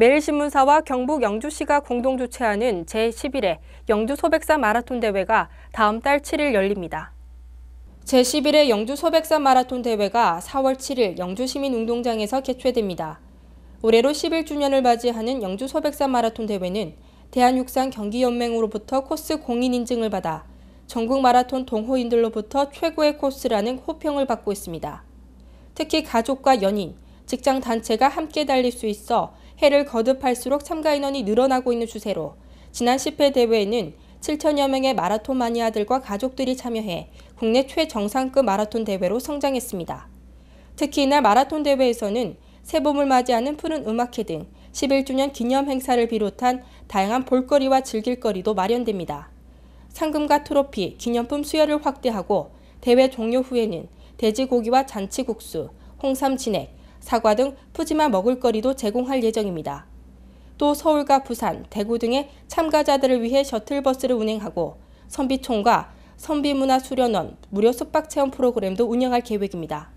매일신문사와 경북 영주시가 공동 주최하는 제11회 영주 소백산 마라톤 대회가 다음 달 7일 열립니다. 제11회 영주 소백산 마라톤 대회가 4월 7일 영주시민운동장에서 개최됩니다. 올해로 11주년을 맞이하는 영주 소백산 마라톤 대회는 대한육상 경기연맹으로부터 코스 공인 인증을 받아 전국 마라톤 동호인들로부터 최고의 코스라는 호평을 받고 있습니다. 특히 가족과 연인, 직장 단체가 함께 달릴 수 있어 해를 거듭할수록 참가 인원이 늘어나고 있는 추세로 지난 10회 대회에는 7천여 명의 마라톤 마니아들과 가족들이 참여해 국내 최정상급 마라톤 대회로 성장했습니다. 특히 이날 마라톤 대회에서는 새봄을 맞이하는 푸른 음악회 등 11주년 기념 행사를 비롯한 다양한 볼거리와 즐길거리도 마련됩니다. 상금과 트로피, 기념품 수여를 확대하고 대회 종료 후에는 돼지고기와 잔치국수, 홍삼 진액, 사과 등 푸짐한 먹을거리도 제공할 예정입니다. 또 서울과 부산, 대구 등의 참가자들을 위해 셔틀버스를 운행하고 선비총과 선비문화 수련원 무료 숙박 체험 프로그램도 운영할 계획입니다.